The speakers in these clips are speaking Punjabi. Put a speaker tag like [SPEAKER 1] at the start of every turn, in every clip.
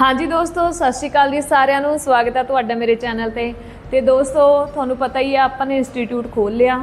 [SPEAKER 1] ਹਾਂਜੀ ਦੋਸਤੋ, ਸਤਿ ਸ਼੍ਰੀ ਅਕਾਲ ਜੀ ਸਾਰਿਆਂ ਨੂੰ। ਸਵਾਗਤ ਹੈ ਤੁਹਾਡਾ ਮੇਰੇ ਚੈਨਲ ਤੇ। ਤੇ ਦੋਸਤੋ, ਤੁਹਾਨੂੰ ਪਤਾ ਹੀ ਆ ਆਪਾਂ ਨੇ ਇੰਸਟੀਚਿਊਟ ਖੋਲ ਲਿਆ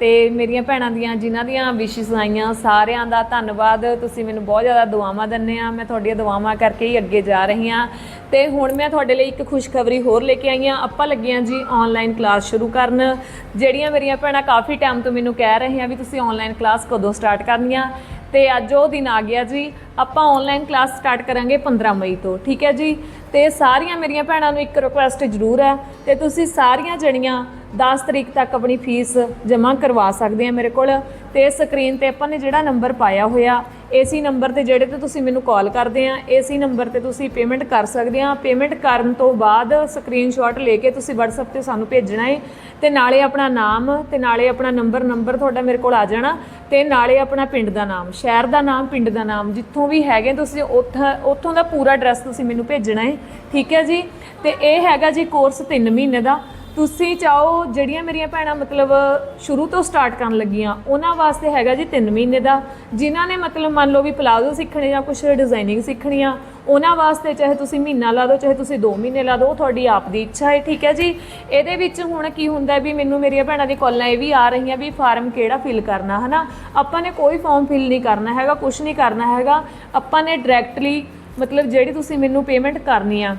[SPEAKER 1] ਤੇ ਮੇਰੀਆਂ ਭੈਣਾਂ ਦੀਆਂ, ਜਿਨ੍ਹਾਂ ਦੀਆਂ ਵਿਸ਼ੇਸ ਆਈਆਂ, ਸਾਰਿਆਂ ਦਾ ਧੰਨਵਾਦ। ਤੁਸੀਂ ਮੈਨੂੰ ਬਹੁਤ ਜ਼ਿਆਦਾ ਦੁਆਵਾਂ ਦਿੰਦੇ ਆ। ਮੈਂ ਤੁਹਾਡੀਆਂ ਦੁਆਵਾਂ ਕਰਕੇ ਹੀ ਅੱਗੇ ਜਾ ਰਹੀ ਹਾਂ। ਤੇ ਹੁਣ ਮੈਂ ਤੁਹਾਡੇ ਲਈ ਇੱਕ ਖੁਸ਼ਖਬਰੀ ਹੋਰ ਲੈ ਕੇ ਆਈ ਹਾਂ। ਆਪਾਂ ਲੱਗੀਆਂ ਜੀ ਆਨਲਾਈਨ ਕਲਾਸ ਸ਼ੁਰੂ ਕਰਨ। ਜਿਹੜੀਆਂ ਮੇਰੀਆਂ ਭੈਣਾਂ ਕਾਫੀ ਟਾਈਮ ਤੋਂ ਮੈਨੂੰ ਕਹਿ ਰਹੀਆਂ ਵੀ ਤੁਸੀਂ ਆਨਲਾਈਨ ਕਲਾਸ ਕਦੋਂ ਸਟਾਰਟ ਕਰਨੀ ਆ ਤੇ ਅੱਜ ਉਹ ਦਿਨ ਆ ਗਿਆ ਜੀ। ਆਪਾਂ ਆਨਲਾਈਨ ਕਲਾਸ ਸਟਾਰਟ ਕਰਾਂਗੇ 15 ਮਈ ਤੋਂ, ਠੀਕ ਹੈ ਜੀ? ਤੇ ਸਾਰੀਆਂ ਮੇਰੀਆਂ ਭੈਣਾਂ ਨੂੰ ਇੱਕ ਰਿਕੁਐਸਟ ਜ਼ਰੂਰ ਹੈ ਤੇ ਤੁਸੀਂ ਸਾਰੀਆਂ ਜਣੀਆਂ 10 ਤਰੀਕ ਤੱਕ ਆਪਣੀ ਫੀਸ ਜਮ੍ਹਾਂ ਕਰਵਾ ਸਕਦੇ ਆ ਮੇਰੇ ਕੋਲ। ਤੇ ਸਕਰੀਨ ਤੇ ਆਪਾਂ ਨੇ ਜਿਹੜਾ ਨੰਬਰ ਪਾਇਆ ਹੋਇਆ ਏਸੀ ਨੰਬਰ ਤੇ ਜਿਹੜੇ ਤੇ ਤੁਸੀਂ ਮੈਨੂੰ ਕਾਲ ਕਰਦੇ ਆ ਏਸੀ ਨੰਬਰ ਤੇ ਤੁਸੀਂ ਪੇਮੈਂਟ ਕਰ ਸਕਦੇ ਆ। ਪੇਮੈਂਟ ਕਰਨ ਤੋਂ ਬਾਅਦ ਸਕਰੀਨਸ਼ਾਟ ਲੈ ਕੇ ਤੁਸੀਂ WhatsApp ਤੇ ਸਾਨੂੰ ਭੇਜਣਾ ਹੈ ਤੇ ਨਾਲੇ ਆਪਣਾ ਨਾਮ ਤੇ ਨਾਲੇ ਆਪਣਾ ਨੰਬਰ ਨੰਬਰ ਤੁਹਾਡਾ ਮੇਰੇ ਕੋਲ ਆ ਜਾਣਾ ਤੇ ਨਾਲੇ ਆਪਣਾ ਪਿੰਡ ਦਾ ਨਾਮ, ਸ਼ਹਿਰ ਦਾ ਨਾਮ, ਪਿੰਡ ਦਾ ਨਾਮ, ਜਿੱਥੋਂ ਵੀ ਹੈਗੇ ਤੁਸੀਂ ਉੱਥੋਂ ਉੱਥੋਂ ਦਾ ਪੂਰਾ ਐਡਰੈਸ ਤੁਸੀਂ ਮੈਨੂੰ ਭੇਜਣਾ ਹੈ ਠੀਕ ਹੈ ਜੀ? ਤੇ ਇਹ ਹੈਗਾ ਜੀ ਕੋਰਸ 3 ਮਹੀਨੇ ਦਾ। ਤੁਸੀਂ ਚਾਹੋ ਜਿਹੜੀਆਂ ਮੇਰੀਆਂ ਭੈਣਾਂ ਮਤਲਬ ਸ਼ੁਰੂ ਤੋਂ ਸਟਾਰਟ ਕਰਨ ਲੱਗੀਆਂ, ਉਹਨਾਂ ਵਾਸਤੇ ਹੈਗਾ ਜੀ 3 ਮਹੀਨੇ ਦਾ, ਜਿਨ੍ਹਾਂ ਨੇ ਮਤਲਬ ਮੰਨ ਲਓ ਵੀ ਪਲਾਜ਼ੋ ਸਿੱਖਣੇ ਜਾਂ ਕੁਝ ਡਿਜ਼ਾਈਨਿੰਗ ਸਿੱਖਣੀ ਆ ਉਹਨਾਂ ਵਾਸਤੇ ਚਾਹੇ ਤੁਸੀਂ ਮਹੀਨਾ ਲਾ ਦਿਓ, ਚਾਹੇ ਤੁਸੀਂ 2 ਮਹੀਨੇ ਲਾ ਦਿਓ, ਉਹ ਤੁਹਾਡੀ ਆਪ ਦੀ ਇੱਛਾ ਹੈ, ਠੀਕ ਹੈ ਜੀ? ਇਹਦੇ ਵਿੱਚ ਹੁਣ ਕੀ ਹੁੰਦਾ ਵੀ ਮੈਨੂੰ ਮੇਰੀਆਂ ਭੈਣਾਂ ਦੀ ਕਾਲਾਂ ਇਹ ਵੀ ਆ ਰਹੀਆਂ ਵੀ ਫਾਰਮ ਕਿਹੜਾ ਫਿਲ ਕਰਨਾ, ਹਨਾ? ਆਪਾਂ ਨੇ ਕੋਈ ਫਾਰਮ ਫਿਲ ਨਹੀਂ ਕਰਨਾ ਹੈਗਾ ਕੁਝ ਨਹੀਂ ਕਰਨਾ ਹੈਗਾ, ਆਪਾਂ ਨੇ ਡਾਇਰੈਕਟਲੀ ਮਤਲਬ ਜਿਹੜੀ ਤੁਸੀਂ ਮੈਨੂੰ ਪੇਮੈਂਟ ਕਰਨੀ ਆ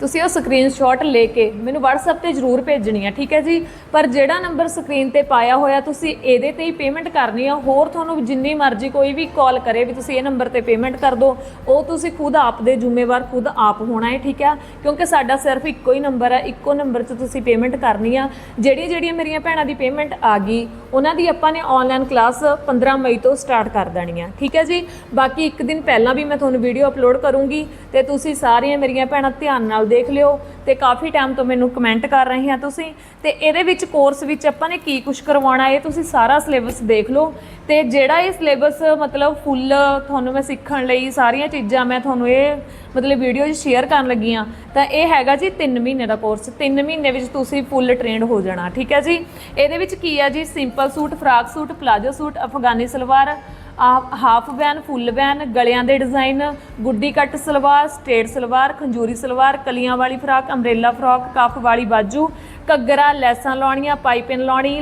[SPEAKER 1] ਤੁਸੀਂ ਉਹ ਸਕਰੀਨਸ਼ਾਟ ਲੈ ਕੇ ਮੈਨੂੰ WhatsApp ਤੇ ਜ਼ਰੂਰ ਭੇਜਣੀ ਆ, ਠੀਕ ਹੈ ਜੀ? ਪਰ ਜਿਹੜਾ ਨੰਬਰ ਸਕਰੀਨ ਤੇ ਪਾਇਆ ਹੋਇਆ ਤੁਸੀਂ ਇਹਦੇ ਤੇ ਹੀ ਪੇਮੈਂਟ ਕਰਨੀ ਆ, ਹੋਰ ਤੁਹਾਨੂੰ ਜਿੰਨੀ ਮਰਜ਼ੀ ਕੋਈ ਵੀ ਕਾਲ ਕਰੇ ਵੀ ਤੁਸੀਂ ਇਹ ਨੰਬਰ ਤੇ ਪੇਮੈਂਟ ਕਰ ਦਿਓ ਉਹ ਤੁਸੀਂ ਖੁਦ ਆਪ ਦੇ ਜ਼ਿੰਮੇਵਾਰ ਖੁਦ ਆਪ ਹੋਣਾ ਹੈ, ਠੀਕ ਆ ਕਿਉਂਕਿ ਸਾਡਾ ਸਿਰਫ ਇੱਕੋ ਹੀ ਨੰਬਰ ਹੈ ਇੱਕੋ ਨੰਬਰ 'ਚ ਤੁਸੀਂ ਪੇਮੈਂਟ ਕਰਨੀ ਆ। ਜਿਹੜੀਆਂ ਜਿਹੜੀਆਂ ਮੇਰੀਆਂ ਭੈਣਾਂ ਦੀ ਪੇਮੈਂਟ ਆ ਗਈ ਉਹਨਾਂ ਦੀ ਆਪਾਂ ਨੇ ਆਨਲਾਈਨ ਕਲਾਸ 15 ਮਈ ਤੋਂ ਸਟਾਰਟ ਕਰ ਦੇਣੀ ਆ। ਠੀਕ ਹੈ ਜੀ? ਬਾਕੀ ਇੱਕ ਦਿਨ ਪਹਿਲਾਂ ਵੀ ਮੈਂ ਤੁਹਾਨੂੰ ਵੀਡੀਓ ਅਪਲੋਡ ਕਰੂੰਗੀ ਤੇ ਤੁਸੀਂ ਸਾਰੀਆਂ ਮੇਰੀਆਂ ਭੈਣਾਂ ਧਿਆਨ ਨਾਲ ਦੇਖ ਲਿਓ। ਤੇ ਕਾਫੀ ਟਾਈਮ ਤੋਂ ਮੈਨੂੰ ਕਮੈਂਟ ਕਰ ਰਹੇ ਆ ਤੁਸੀਂ। ਤੇ ਇਹਦੇ ਵਿੱਚ ਕੋਰਸ ਵਿੱਚ ਆਪਾਂ ਨੇ ਕੀ ਕੁਝ ਕਰਵਾਉਣਾ ਇਹ ਤੁਸੀਂ ਸਾਰਾ ਸਿਲੇਬਸ ਦੇਖ ਲਓ। ਤੇ ਜਿਹੜਾ ਇਹ ਸਿਲੇਬਸ ਮਤਲਬ ਫੁੱਲ ਤੁਹਾਨੂੰ ਮੈਂ ਸਿੱਖਣ ਲਈ ਸਾਰੀਆਂ ਚੀਜ਼ਾਂ ਮੈਂ ਤੁਹਾਨੂੰ ਇਹ ਮਤਲਬ ਵੀਡੀਓ 'ਚ ਸ਼ੇਅਰ ਕਰਨ ਲੱਗੀ ਆ, ਤਾਂ ਇਹ ਹੈਗਾ ਜੀ 3 ਮਹੀਨੇ ਦਾ ਕੋਰਸ 3 ਮਹੀਨੇ ਵਿੱਚ ਤੁਸੀਂ ਫੁੱਲ ਟ੍ਰੇਨਡ ਹੋ ਜਾਣਾ, ਠੀਕ ਹੈ ਜੀ? ਇਹਦੇ ਵਿੱਚ ਕੀ ਆ ਜੀ? Simple suit frock suit palazzo suit, Afghani salwar half van, full ਵੈਨ, ਗਲਿਆਂ ਦੇ ਡਿਜ਼ਾਈਨ, ਗੁੱਡੀ ਕੱਟ ਸਲਵਾਰ, ਸਟੇਟ ਸਲਵਾਰ, ਖੰਜੂਰੀ ਸਲਵਾਰ, ਕਲੀਆਂ ਵਾਲੀ ਫਰਾਕ, ਅੰਬ੍ਰੇਲਾ ਫਰਾਕ, ਕਫ ਵਾਲੀ ਬਾਜੂ, ਘੱਗਰਾ, ਲੈਸਾਂ ਲਾਉਣੀਆਂ ਪਾਈਪਿੰਗ ਲਾਉਣੀ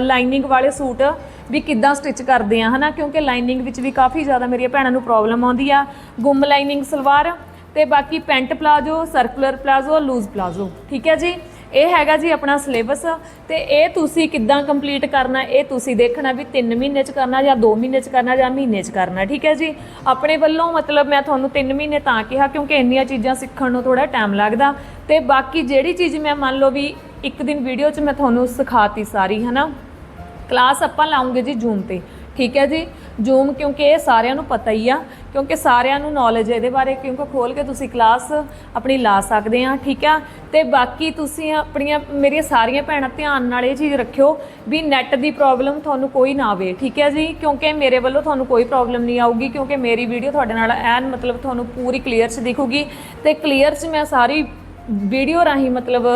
[SPEAKER 1] ਲਾਈਨਿੰਗ ਵਾਲੇ ਸੂਟ ਵੀ ਕਿੱਦਾਂ ਸਟਿਚ ਕਰਦੇ ਆ, ਹਨਾ? ਕਿਉਂਕਿ ਲਾਈਨਿੰਗ ਵਿੱਚ ਵੀ ਕਾਫੀ ਜ਼ਿਆਦਾ ਮੇਰੀਆਂ ਭੈਣਾਂ ਨੂੰ ਪ੍ਰੋਬਲਮ ਆਉਂਦੀ ਆ। ਗੁੰਮ ਲਾਈਨਿੰਗ ਸਲਵਾਰ ਤੇ ਬਾਕੀ pant palazzo, circular palazzo, loose palazzo, ਠੀਕ ਹੈ ਜੀ? ਇਹ ਹੈਗਾ ਜੀ ਆਪਣਾ ਸਿਲੇਬਸ ਤੇ ਇਹ ਤੁਸੀਂ ਕਿੱਦਾਂ ਕੰਪਲੀਟ ਕਰਨਾ, ਇਹ ਤੁਸੀਂ ਦੇਖਣਾ ਵੀ 3 ਮਹੀਨੇ ਚ ਕਰਨਾ ਜਾਂ 2 ਮਹੀਨੇ ਚ ਕਰਨਾ ਜਾਂ ਮਹੀਨੇ ਚ ਕਰਨਾ, ਠੀਕ ਹੈ ਜੀ? ਆਪਣੇ ਵੱਲੋਂ ਮਤਲਬ ਮੈਂ ਤੁਹਾਨੂੰ 3 ਮਹੀਨੇ ਤਾਂ ਕਿਹਾ ਕਿਉਂਕਿ ਇੰਨੀਆਂ ਚੀਜ਼ਾਂ ਸਿੱਖਣ ਨੂੰ ਥੋੜਾ ਟਾਈਮ ਲੱਗਦਾ ਤੇ ਬਾਕੀ ਜਿਹੜੀ ਚੀਜ਼ ਮੈਂ ਮੰਨ ਲਓ ਵੀ ਇੱਕ ਦਿਨ ਵੀਡੀਓ 'ਚ ਮੈਂ ਤੁਹਾਨੂੰ ਸਿਖਾਤੀ ਸਾਰੀ, ਹਨਾ? ਕਲਾਸ ਆਪਾਂ ਲਾਉਂਗੇ ਜੀ ਜੂਮ ਤੇ। ਠੀਕ ਹੈ ਜੀ? ਜੂਮ ਕਿਉਂਕਿ ਇਹ ਸਾਰਿਆਂ ਨੂੰ ਪਤਾ ਹੀ ਆ, ਕਿਉਂਕਿ ਸਾਰਿਆਂ ਨੂੰ ਨੌਲੇਜ ਇਹਦੇ ਬਾਰੇ, ਕਿਉਂਕਿ ਖੋਲ ਕੇ ਤੁਸੀਂ ਕਲਾਸ ਆਪਣੀ ਲਾ ਸਕਦੇ ਆ, ਠੀਕ ਆ? ਤੇ ਬਾਕੀ ਤੁਸੀਂ ਆਪਣੀਆਂ, ਮੇਰੀਆਂ ਸਾਰੀਆਂ ਭੈਣਾਂ ਧਿਆਨ ਨਾਲ ਇਹ ਚੀਜ਼ ਰੱਖਿਓ ਵੀ ਨੈਟ ਦੀ ਪ੍ਰੋਬਲਮ ਤੁਹਾਨੂੰ ਕੋਈ ਨਾ ਆਵੇ, ਠੀਕ ਹੈ ਜੀ? ਕਿਉਂਕਿ ਮੇਰੇ ਵੱਲੋਂ ਤੁਹਾਨੂੰ ਕੋਈ ਪ੍ਰੋਬਲਮ ਨਹੀਂ ਆਊਗੀ, ਕਿਉਂਕਿ ਮੇਰੀ ਵੀਡੀਓ ਤੁਹਾਡੇ ਨਾਲ ਐਨ ਮਤਲਬ ਤੁਹਾਨੂੰ ਪੂਰੀ ਕਲੀਅਰ 'ਚ ਦਿਖੂਗੀ ਤੇ ਕਲੀਅਰ 'ਚ ਮੈਂ ਸਾਰੀ ਵੀਡੀਓ ਰਾਹੀਂ ਮਤਲਬ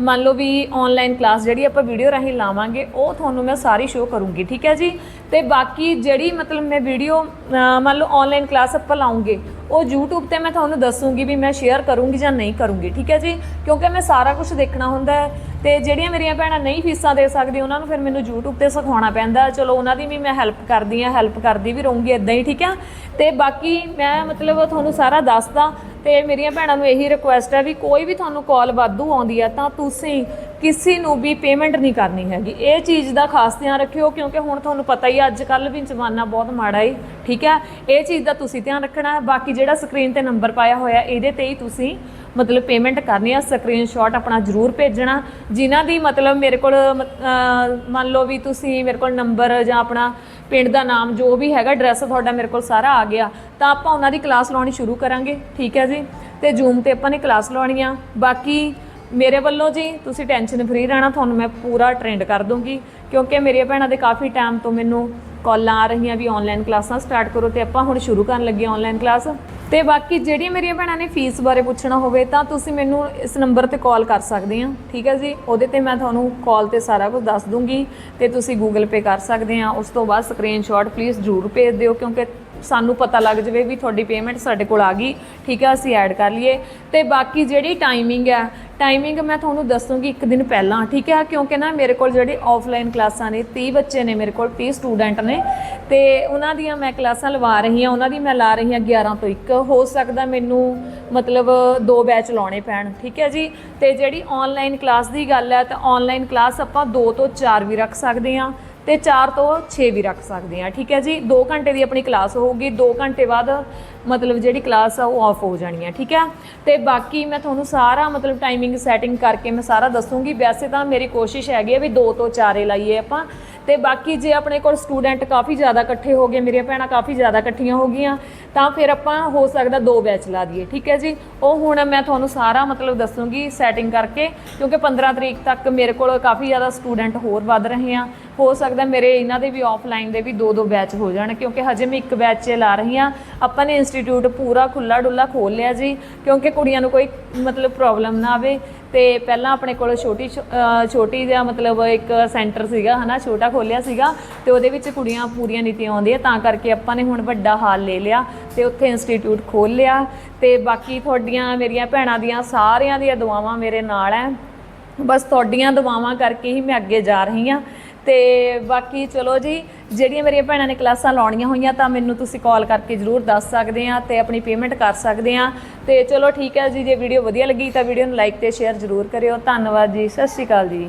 [SPEAKER 1] ਮੰਨ ਲਓ ਵੀ ਆਨਲਾਈਨ ਕਲਾਸ ਜਿਹੜੀ ਆਪਾਂ ਵੀਡੀਓ ਰਾਹੀਂ ਲਾਵਾਂਗੇ, ਉਹ ਤੁਹਾਨੂੰ ਮੈਂ ਸਾਰੀ ਸ਼ੋਅ ਕਰੂੰਗੀ, ਠੀਕ ਹੈ ਜੀ? ਤੇ ਬਾਕੀ ਜਿਹੜੀ ਮਤਲਬ ਮੈਂ ਵੀਡੀਓ ਮੰਨ ਲਓ ਆਨਲਾਈਨ ਕਲਾਸ ਆਪਾਂ ਲਾਉਂਗੇ, ਉਹ YouTube ਤੇ ਮੈਂ ਤੁਹਾਨੂੰ ਦੱਸੂਗੀ ਵੀ ਮੈਂ ਸ਼ੇਅਰ ਕਰੂੰਗੀ ਜਾਂ ਨਹੀਂ ਕਰੂੰਗੀ, ਠੀਕ ਹੈ ਜੀ? ਕਿਉਂਕਿ ਮੈਂ ਸਾਰਾ ਕੁਝ ਦੇਖਣਾ ਹੁੰਦਾ ਹੈ, ਤੇ ਜਿਹੜੀਆਂ ਮੇਰੀਆਂ ਭੈਣਾਂ ਨਹੀਂ ਫੀਸਾਂ ਦੇ ਸਕਦੀ ਉਹਨਾਂ ਨੂੰ ਫਿਰ ਮੈਨੂੰ YouTube ਤੇ ਸਿਖਾਉਣਾ ਪੈਂਦਾ ਚਲੋ, ਉਹਨਾਂ ਦੀ ਵੀ ਮੈਂ ਹੈਲਪ ਕਰਦੀ ਆ ਹੈਲਪ ਕਰਦੀ ਵੀ ਰਹੂੰਗੀ ਇਦਾਂ ਹੀ, ਠੀਕ ਹੈ? ਤੇ ਬਾਕੀ ਮੈਂ ਮਤਲਬ ਤੁਹਾਨੂੰ ਸਾਰਾ ਦੱਸਦਾ ਤੇ ਮੇਰੀਆਂ ਭੈਣਾਂ ਨੂੰ ਇਹੀ ਰਿਕੁਐਸਟ ਹੈ ਵੀ ਕੋਈ ਵੀ ਤੁਹਾਨੂੰ ਕਾਲ ਵਾਧੂ ਆਉਂਦੀ ਆ ਤਾਂ ਤੁਸੀਂ ਕਿਸੇ ਨੂੰ ਵੀ ਪੇਮੈਂਟ ਨਹੀਂ ਕਰਨੀ ਹੈਗੀ। ਇਹ ਚੀਜ਼ ਦਾ ਖਾਸ ਧਿਆਨ ਰੱਖਿਓ ਕਿਉਂਕਿ ਹੁਣ ਤੁਹਾਨੂੰ ਪਤਾ ਹੀ ਅੱਜ ਕੱਲ ਵੀ ਜ਼ਮਾਨਾ ਬਹੁਤ ਮਾੜਾ ਹੈ ਠੀਕ ਹੈ ਇਹ ਚੀਜ਼ ਦਾ ਤੁਸੀਂ ਧਿਆਨ ਰੱਖਣਾ। ਹੈ ਬਾਕੀ ਜਿਹੜਾ ਸਕਰੀਨ ਤੇ ਨੰਬਰ ਪਾਇਆ ਹੋਇਆ, ਇਹਦੇ ਤੇ ਹੀ ਤੁਸੀਂ ਮਤਲਬ ਪੇਮੈਂਟ ਕਰਨੀ ਆ। ਸਕਰੀਨਸ਼ਾਟ ਆਪਣਾ ਜ਼ਰੂਰ ਭੇਜਣਾ। ਜਿਨ੍ਹਾਂ ਦੀ ਮਤਲਬ ਮੇਰੇ ਕੋਲ ਮ- ਮੰਨ ਲਓ ਵੀ ਤੁਸੀਂ ਮੇਰੇ ਕੋਲ ਨੰਬਰ ਜਾਂ ਆਪਣਾ ਪਿੰਡ ਦਾ ਨਾਮ ਜੋ ਵੀ ਹੈਗਾ ਐਡਰੈਸ ਤੁਹਾਡਾ ਮੇਰੇ ਕੋਲ ਸਾਰਾ ਆ ਗਿਆ। ਤਾਂ ਆਪਾਂ ਉਹਨਾਂ ਦੀ ਕਲਾਸ ਲਾਉਣੀ ਸ਼ੁਰੂ ਕਰਾਂਗੇ, ਠੀਕ ਹੈ ਜੀ? ਤੇ ਜ਼ੂਮ ਤੇ ਆਪਾਂ ਨੇ ਕਲਾਸ ਲਾਉਣੀ ਆ ਬਾਕੀ ਮੇਰੇ ਵੱਲੋਂ ਜੀ, ਤੁਸੀਂ ਟੈਨਸ਼ਨ ਫਰੀ ਰਹਿਣਾ, ਤੁਹਾਨੂੰ ਮੈਂ ਪੂਰਾ ਟ੍ਰੈਂਡ ਕਰ ਦੂੰਗੀ। ਕਿਉਂਕਿ ਮੇਰੀਆਂ ਭੈਣਾਂ ਦੇ ਕਾਫੀ ਟਾਈਮ ਤੋਂ ਮੈਨੂੰ ਕਾਲਾਂ ਆ ਰਹੀਆਂ ਵੀ ਆਨਲਾਈਨ ਕਲਾਸਾਂ ਸਟਾਰਟ ਕਰੋ ਤੇ ਆਪਾਂ ਹੁਣ ਸ਼ੁਰੂ ਕਰਨ ਲੱਗੇ ਆਨਲਾਈਨ ਕਲਾਸ ਤੇ ਬਾਕੀ ਜਿਹੜੀਆਂ ਮੇਰੀਆਂ ਭੈਣਾਂ ਨੇ ਫੀਸ ਬਾਰੇ ਪੁੱਛਣਾ ਹੋਵੇ ਤਾਂ ਤੁਸੀਂ ਮੈਨੂੰ ਇਸ ਨੰਬਰ ਤੇ ਕਾਲ ਕਰ ਸਕਦੇ ਆ। ਠੀਕ ਹੈ ਜੀ? ਉਹਦੇ ਤੇ ਮੈਂ ਤੁਹਾਨੂੰ ਕਾਲ ਤੇ ਸਾਰਾ ਕੁਝ ਦੱਸ ਦੂੰਗੀ ਤੇ ਤੁਸੀਂ ਗੂਗਲ ਪੇ ਕਰ ਸਕਦੇ ਆ। ਉਸ ਤੋਂ ਬਾਅਦ ਸਕਰੀਨਸ਼ਾਟ ਪਲੀਜ਼ ਜ਼ਰੂਰ ਭੇਜ ਦਿਓ ਕਿਉਂਕਿ ਸਾਨੂੰ ਪਤਾ ਲੱਗ ਜਾਵੇ ਵੀ ਤੁਹਾਡੀ ਪੇਮੈਂਟ ਸਾਡੇ ਕੋਲ ਆ ਗਈ। ਠੀਕ ਹੈ, ਅਸੀਂ ਐਡ ਕਰ ਲਈਏ। ਤੇ ਬਾਕੀ ਜਿਹੜੀ ਟਾਈਮਿੰਗ ਹੈ ਟਾਈਮਿੰਗ ਮੈਂ ਤੁਹਾਨੂੰ ਦੱਸੂਗੀ ਇੱਕ ਦਿਨ ਪਹਿਲਾਂ, ਠੀਕ ਹੈ? ਕਿਉਂਕਿ ਨਾ ਮੇਰੇ ਕੋਲ ਜਿਹੜੀ ਆਫਲਾਈਨ ਕਲਾਸਾਂ ਨੇ 30 ਬੱਚੇ ਨੇ ਮੇਰੇ ਕੋਲ 30 ਸਟੂਡੈਂਟ ਨੇ। ਤੇ ਉਹਨਾਂ ਦੀਆਂ ਮੈਂ ਕਲਾਸਾਂ ਲਵਾ ਰਹੀ ਹਾਂ, ਉਹਨਾਂ ਦੀ ਮੈਂ ਲਾ ਰਹੀ ਹਾਂ 11 ਤੋਂ 1 ਹੋ ਸਕਦਾ ਮੈਨੂੰ ਮਤਲਬ ਦੋ ਬੈਚ ਲਾਉਣੇ ਪੈਣ, ਠੀਕ ਹੈ ਜੀ? ਤੇ ਜਿਹੜੀ ਆਨਲਾਈਨ ਕਲਾਸ ਦੀ ਗੱਲ ਹੈ, ਤਾਂ ਆਨਲਾਈਨ ਕਲਾਸ ਆਪਾਂ 2 ਤੋਂ 4 ਵੀ ਰੱਖ ਸਕਦੇ ਹਾਂ ਤੇ 4 ਤੋਂ 6 ਵੀ ਰੱਖ ਸਕਦੇ ਹਾਂ, ਠੀਕ ਹੈ ਜੀ? 2 ਘੰਟੇ ਦੀ ਆਪਣੀ ਕਲਾਸ ਹੋਊਗੀ 2 ਘੰਟੇ ਬਾਅਦ ਮਤਲਬ ਜਿਹੜੀ ਕਲਾਸ ਆ ਉਹ ਆਫ ਹੋ ਜਾਣੀ ਹੈ ਠੀਕ ਹੈ ਤੇ ਬਾਕੀ ਮੈਂ ਤੁਹਾਨੂੰ ਸਾਰਾ ਮਤਲਬ ਟਾਈਮਿੰਗ ਸੈਟਿੰਗ ਕਰਕੇ ਮੈਂ ਸਾਰਾ ਦੱਸੂਗੀ। ਵੈਸੇ ਤਾਂ ਮੇਰੀ ਕੋਸ਼ਿਸ਼ ਹੈਗੀ ਹੈ ਵੀ 2 ਤੋਂ 4 ਲਾਈਏ ਆਪਾਂ। ਤੇ ਬਾਕੀ ਜੇ ਆਪਣੇ ਕੋਲ ਸਟੂਡੈਂਟ ਕਾਫੀ ਜ਼ਿਆਦਾ ਇਕੱਠੇ ਹੋ ਗਏ, ਮੇਰੀਆਂ ਭੈਣਾਂ ਕਾਫੀ ਜ਼ਿਆਦਾ ਇਕੱਠੀਆਂ ਹੋ ਗਈਆਂ, ਤਾਂ ਫਿਰ ਆਪਾਂ ਹੋ ਸਕਦਾ ਦੋ ਬੈਚ ਲਾ ਦਈਏ, ਠੀਕ ਹੈ ਜੀ? ਉਹ ਹੁਣ ਮੈਂ ਤੁਹਾਨੂੰ ਸਾਰਾ ਮਤਲਬ ਦੱਸੂਗੀ ਸੈਟਿੰਗ ਕਰਕੇ, ਕਿਉਂਕਿ 15 ਤਰੀਕ ਤੱਕ ਮੇਰੇ ਕੋਲ ਕਾਫੀ ਜ਼ਿਆਦਾ ਸਟੂਡੈਂਟ ਹੋਰ ਵੱਧ ਰਹੇ ਆ। ਹੋ ਸਕਦਾ ਮੇਰੇ ਇਹਨਾਂ ਦੇ ਵੀ ਆਫਲਾਈਨ ਦੇ ਵੀ ਦੋ ਦੋ ਬੈਚ ਹੋ ਜਾਣ, ਕਿਉਂਕਿ ਹਜੇ ਮੈਂ ਇੱਕ ਬੈਚ 'ਚ ਲਾ ਰਹੀ ਆ। ਆਪਾਂ ਨੇ ਇੰਸਟੀਚਿਊਟ ਪੂਰਾ ਖੁੱਲਾ ਡੁੱਲਾ ਖੋਲ ਲਿਆ ਜੀ, ਕਿਉਂਕਿ ਕੁੜੀਆਂ ਨੂੰ ਕੋਈ ਮਤਲਬ ਪ੍ਰੋਬਲਮ ਨਾ ਆਵੇ। ਤੇ ਪਹਿਲਾਂ ਆਪਣੇ ਕੋਲ ਛੋਟੀ ਛ- ਛੋਟੀ ਜਿਹਾ ਮਤਲਬ ਇੱਕ ਸੈਂਟਰ ਸੀਗਾ, ਹਨਾ, ਛੋਟਾ ਖੋਲਿਆ ਸੀਗਾ। ਤੇ ਉਹਦੇ ਵਿੱਚ ਕੁੜੀਆਂ ਪੂਰੀਆਂ ਨੀਤੀਆਂ ਆਉਂਦੀਆਂ, ਤਾਂ ਕਰਕੇ ਆਪਾਂ ਨੇ ਹੁਣ ਵੱਡਾ ਹਾਲ ਲੈ ਲਿਆ ਤੇ ਉੱਥੇ ਇੰਸਟੀਚਿਊਟ ਖੋਲ ਲਿਆ। ਤੇ ਬਾਕੀ ਤੁਹਾਡੀਆਂ ਮੇਰੀਆਂ ਭੈਣਾਂ ਦੀਆਂ ਸਾਰਿਆਂ ਦੀਆਂ ਦੁਆਵਾਂ ਮੇਰੇ ਨਾਲ ਹੈ ਬਸ ਤੁਹਾਡੀਆਂ ਦੁਆਵਾਂ ਕਰਕੇ ਹੀ ਮੈਂ ਅੱਗੇ ਜਾ ਰਹੀ ਹਾਂ ਤੇ ਬਾਕੀ ਚਲੋ ਜੀ, ਜਿਹੜੀਆਂ ਮੇਰੀਆਂ ਭੈਣਾਂ ਨੇ ਕਲਾਸਾਂ ਲਾਉਣੀਆਂ ਹੋਈਆਂ ਤਾਂ ਮੈਨੂੰ ਤੁਸੀਂ ਕਾਲ ਕਰਕੇ ਜਰੂਰ ਦੱਸ ਸਕਦੇ ਆ ਤੇ ਆਪਣੀ ਪੇਮੈਂਟ ਕਰ ਸਕਦੇ ਆ। ਤੇ ਚਲੋ ਠੀਕ ਹੈ ਜੀ, ਜੇ ਵੀਡੀਓ ਵਧੀਆ ਲੱਗੀ ਤਾਂ ਵੀਡੀਓ ਨੂੰ ਲਾਈਕ ਤੇ ਸ਼ੇਅਰ ਜਰੂਰ ਕਰਿਓ। ਧੰਨਵਾਦ ਜੀ, ਸਤਿ ਸ਼੍ਰੀ ਅਕਾਲ ਜੀ।